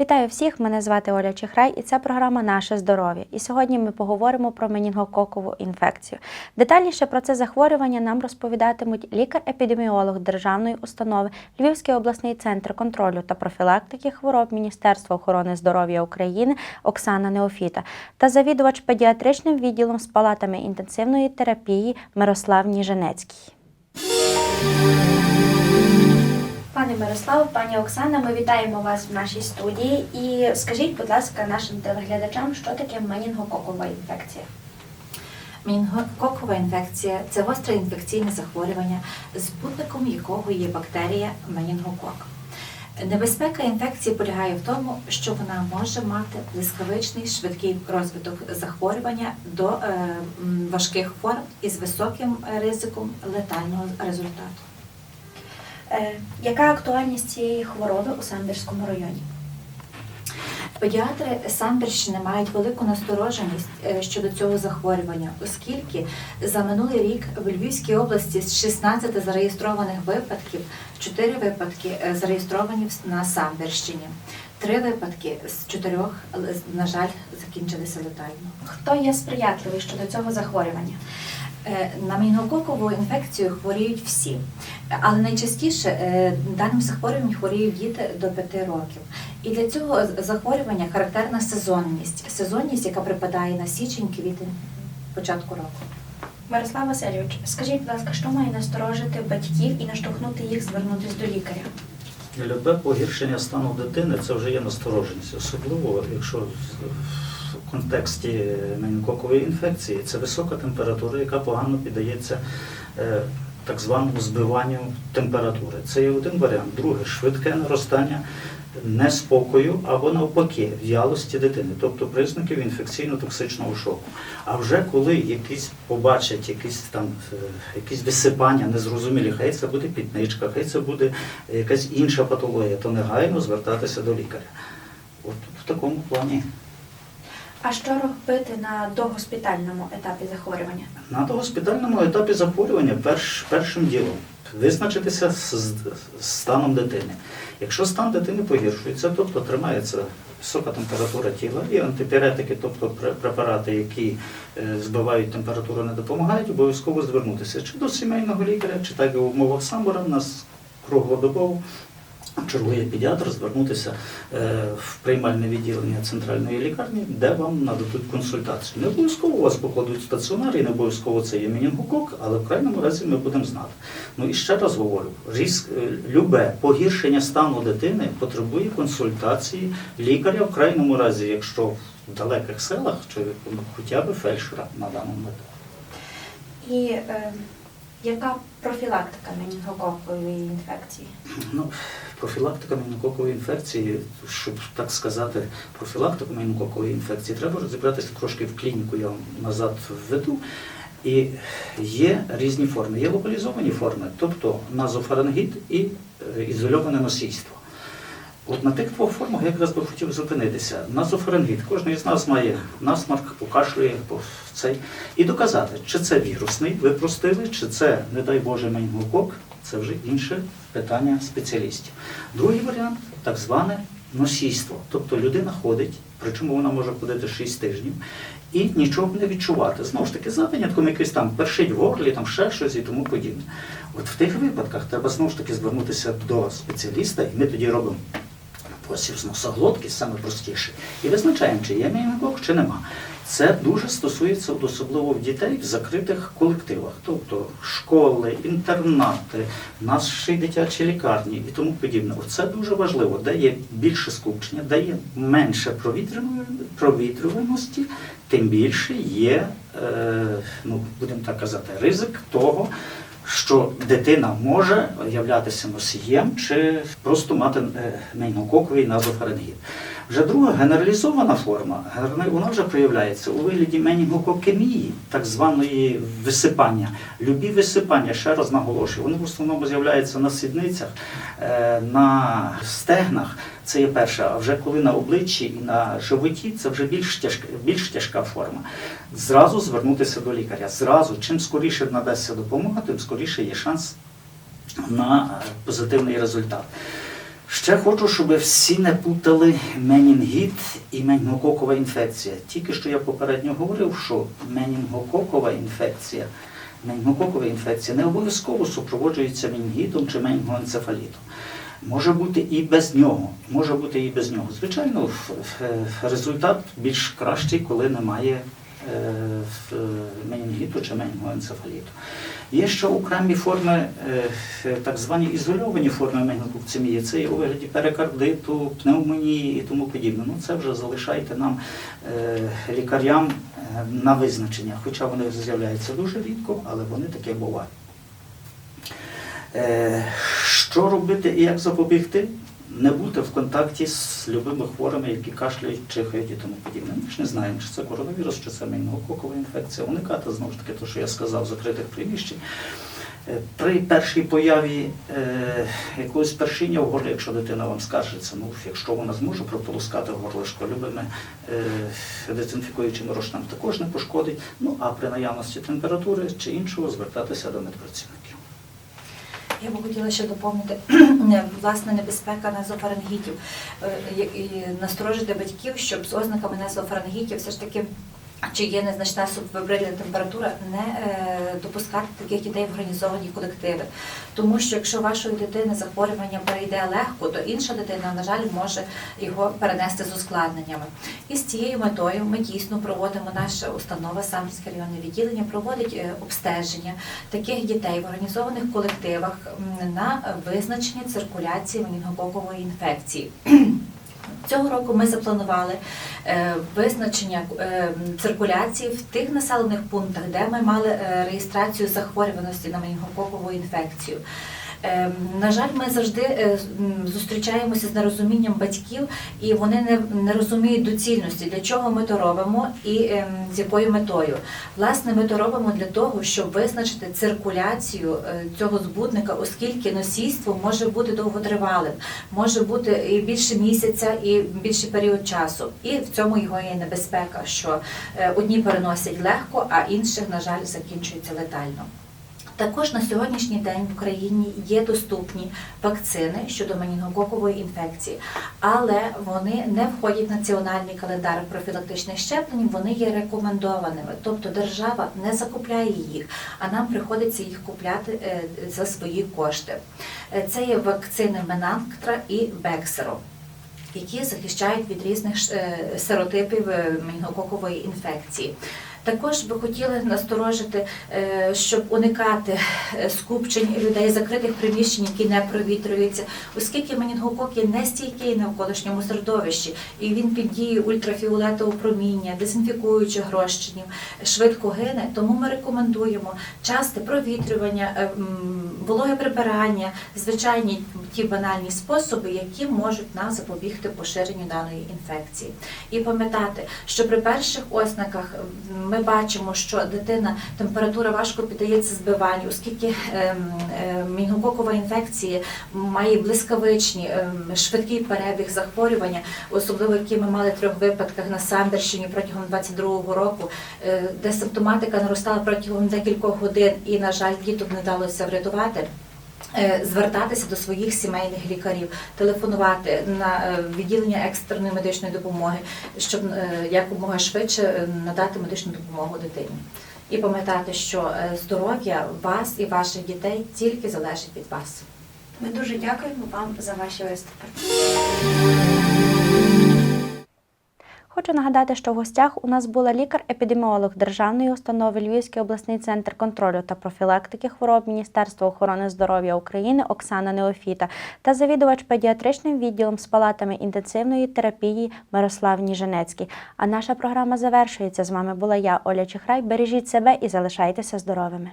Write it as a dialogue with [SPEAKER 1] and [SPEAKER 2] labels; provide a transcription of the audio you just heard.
[SPEAKER 1] Вітаю всіх! Мене звати Оля Чехрай, і це програма Наше здоров'я. І сьогодні ми поговоримо про менінгококову інфекцію. Детальніше про це захворювання нам розповідатимуть лікар-епідеміолог державної установи Львівський обласний центр контролю та профілактики хвороб Міністерства охорони здоров'я України Оксана Неофіта та завідувач педіатричним відділом з палатами інтенсивної терапії Мирослав Ніженецький. Пане Мирославе, пані Оксана, ми вітаємо вас в нашій студії. І скажіть, будь ласка, нашим телеглядачам, що таке менінгококова інфекція?
[SPEAKER 2] Менінгококова інфекція це гостре інфекційне захворювання, спутником якого є бактерія менінгокок. Небезпека інфекції полягає в тому, що вона може мати блискавичний швидкий розвиток захворювання до е, важких форм із високим ризиком летального результату.
[SPEAKER 1] Е, яка актуальність цієї хвороби у Самбірському районі?
[SPEAKER 2] Педіатри Самбірщини мають велику настороженість е, щодо цього захворювання, оскільки за минулий рік в Львівській області з 16 зареєстрованих випадків 4 випадки е, зареєстровані на Самбірщині. Три випадки з чотирьох, на жаль, закінчилися летально.
[SPEAKER 1] Хто є сприятливий щодо цього захворювання?
[SPEAKER 2] Е, На менінгококову інфекцію хворіють всі, але найчастіше е, даним захворюванням хворіють діти до 5 років. І для цього захворювання характерна сезонність, сезонність, яка припадає на січень, квітень, початку року.
[SPEAKER 1] Мирослав Васильович, скажіть, будь ласка, що має насторожити батьків і наштовхнути їх звернутися до лікаря?
[SPEAKER 3] Любе погіршення стану дитини це вже є настороженість, особливо якщо в контексті менінгоккової інфекції це висока температура, яка погано піддається е, так званому збиванню температури. Це є один варіант. Друге швидке наростання неспокою або навпаки в'ялості дитини, тобто признаків інфекційно-токсичного шоку. А вже коли якісь побачать якісь там е, якісь висипання незрозумілі, хай це буде пітничка, хай це буде якась інша патологія, то негайно звертатися до лікаря. От в такому плані.
[SPEAKER 1] А що робити на догоспітальному етапі захворювання?
[SPEAKER 3] На госпітальному етапі захворювання перш, першим ділом визначитися з, з станом дитини. Якщо стан дитини погіршується, тобто тримається висока температура тіла і антипіретики, тобто препарати, які е, збивають температуру, не допомагають, обов'язково звернутися чи до сімейного лікаря, чи так і в умовах самбора в нас круглодобово чергує педіатр, звернутися е, в приймальне відділення центральної лікарні, де вам нададуть консультацію. Не обов'язково вас покладуть в стаціонар, і не обов'язково це є менінгокок, але в крайньому разі ми будемо знати. Ну і ще раз говорю: різк, е, любе погіршення стану дитини потребує консультації лікаря в крайньому разі, якщо в далеких селах, чи хоча б фельдшера на даному етапі.
[SPEAKER 1] І е, яка профілактика менінгококової інфекції?
[SPEAKER 3] Ну, профілактика менінгококової інфекції, щоб так сказати, профілактику менінгококової інфекції, треба розібратися трошки в клініку, я вам назад введу. І є різні форми. Є локалізовані форми, тобто назофарингіт і е, ізольоване носійство. От на тих двох формах я якраз би хотів зупинитися. Назофарингіт. Кожен із нас має насмарк, покашлює по цей. І доказати, чи це вірусний, ви простили, чи це, не дай Боже, менінгокок, це вже інше питання спеціалістів. Другий варіант так зване носійство. Тобто людина ходить, причому вона може ходити 6 тижнів, і нічого не відчувати. Знову ж таки, за винятком якийсь там першить в горлі, там ще щось і тому подібне. От в тих випадках треба знову ж таки звернутися до спеціаліста, і ми тоді робимо посів з носоглотки, саме простіше, і визначаємо, чи є менінгок, чи нема. Це дуже стосується особливо в дітей в закритих колективах, тобто школи, інтернати, наші дитячі лікарні і тому подібне. Оце дуже важливо, де є більше скупчення, де є менше провітрюваності, тим більше є, е, ну будемо так казати, ризик того, що дитина може являтися носієм чи просто мати е, менінгококовий назофарингіт. Вже друга генералізована форма, вона вже проявляється у вигляді менінгококемії, так званої висипання. Любі висипання, ще раз наголошую, вони в основному з'являються на сідницях, е, на стегнах. Це є перше. А вже коли на обличчі і на животі, це вже більш тяжка, більш тяжка форма. Зразу звернутися до лікаря. Зразу, чим скоріше надасться допомога, тим скоріше є шанс на е, позитивний результат. Ще хочу, щоб всі не путали менінгіт і менінгококова інфекція. Тільки що я попередньо говорив, що менінгококова інфекція, менінгококова інфекція не обов'язково супроводжується менінгітом чи менінгоенцефалітом. Може бути і без нього. Може бути і без нього. Звичайно, результат більш кращий, коли немає менінгіту чи менінгоенцефаліту. Є ще окремі форми, е, так звані ізольовані форми менінгококцемії. Це є у вигляді перикардиту, пневмонії і тому подібне. Ну це вже залишайте нам е, лікарям е, на визначення, хоча вони з'являються дуже рідко, але вони таке бувають. Що робити і як запобігти? Не бути в контакті з любими хворими, які кашляють, чихають і тому подібне. Ми ж не знаємо, чи це коронавірус, чи це менінгококова інфекція. Уникати знову ж таки, те, що я сказав, закритих приміщень. Е, При першій появі е, якогось першиння в горлі, якщо дитина вам скаржиться, ну якщо вона зможе прополоскати горлишко любими е, дезінфікуючими розчинами, також не пошкодить. Ну а при наявності температури чи іншого звертатися до медпрацівників.
[SPEAKER 2] Я би хотіла ще доповнити власне небезпека незофарингітів Е, і- насторожити батьків, щоб з ознаками незофарингітів все ж таки. Чи є незначна субфебрильна температура, не е, допускати таких дітей в організовані колективи. Тому що якщо вашої дитини захворювання перейде легко, то інша дитина, на жаль, може його перенести з ускладненнями. І з цією метою ми дійсно проводимо наша установа, Самбірське районне відділення, проводить е, обстеження таких дітей в організованих колективах на визначення циркуляції менінгококової інфекції. Цього року ми запланували е, визначення е, циркуляції в тих населених пунктах, де ми мали е, реєстрацію захворюваності на менінгококову інфекцію. Е, На жаль, ми завжди е, зустрічаємося з нерозумінням батьків, і вони не, не розуміють доцільності, для чого ми то робимо і ем, з якою метою. Власне, ми то робимо для того, щоб визначити циркуляцію е, цього збудника, оскільки носійство може бути довготривалим, може бути і більше місяця, і більший період часу. І в цьому його є небезпека, що е, одні переносять легко, а інших, на жаль, закінчується летально. Також на сьогоднішній день в Україні є доступні вакцини щодо менінгококової інфекції, але вони не входять в національний календар профілактичних щеплень, вони є рекомендованими. Тобто держава не закупляє їх, а нам приходиться їх купляти е, за свої кошти. Е, Це є вакцини Менанктра і Бексеро які захищають від різних е, серотипів менінгококової інфекції. Також би хотіли насторожити, е, щоб уникати е, скупчень людей, закритих приміщень, які не провітрюються, оскільки менінгокок є нестійкий навколишньому середовищі, і він під дією ультрафіолетового проміння, дезінфікуючих розчинів, швидко гине. Тому ми рекомендуємо часте провітрювання, е, вологе прибирання, звичайні ті банальні способи, які можуть нам запобігти поширенню даної інфекції. І пам'ятати, що при перших ознаках м, ми бачимо, що дитина температура важко піддається збиванню, оскільки ем, ем, мінгококова інфекція має блискавичні, ем, швидкий перебіг захворювання, особливо які ми мали трьох випадках на Самбірщині протягом 22-го року, е, де симптоматика наростала протягом декількох годин, і, на жаль, діток не вдалося врятувати. Е, Звертатися до своїх сімейних лікарів, телефонувати на е, відділення екстреної медичної допомоги, щоб е, якомога швидше надати медичну допомогу дитині. І пам'ятати, що здоров'я вас і ваших дітей тільки залежить від вас.
[SPEAKER 1] Ми дуже дякуємо вам за ваші виступи. Хочу нагадати, що в гостях у нас була лікар-епідеміолог Державної установи Львівський обласний центр контролю та профілактики хвороб Міністерства охорони здоров'я України Оксана Неофіта та завідувач педіатричним відділом з палатами інтенсивної терапії Мирослав Ніженецький. А наша програма завершується. З вами була я, Оля Чихрай. Бережіть себе і залишайтеся здоровими.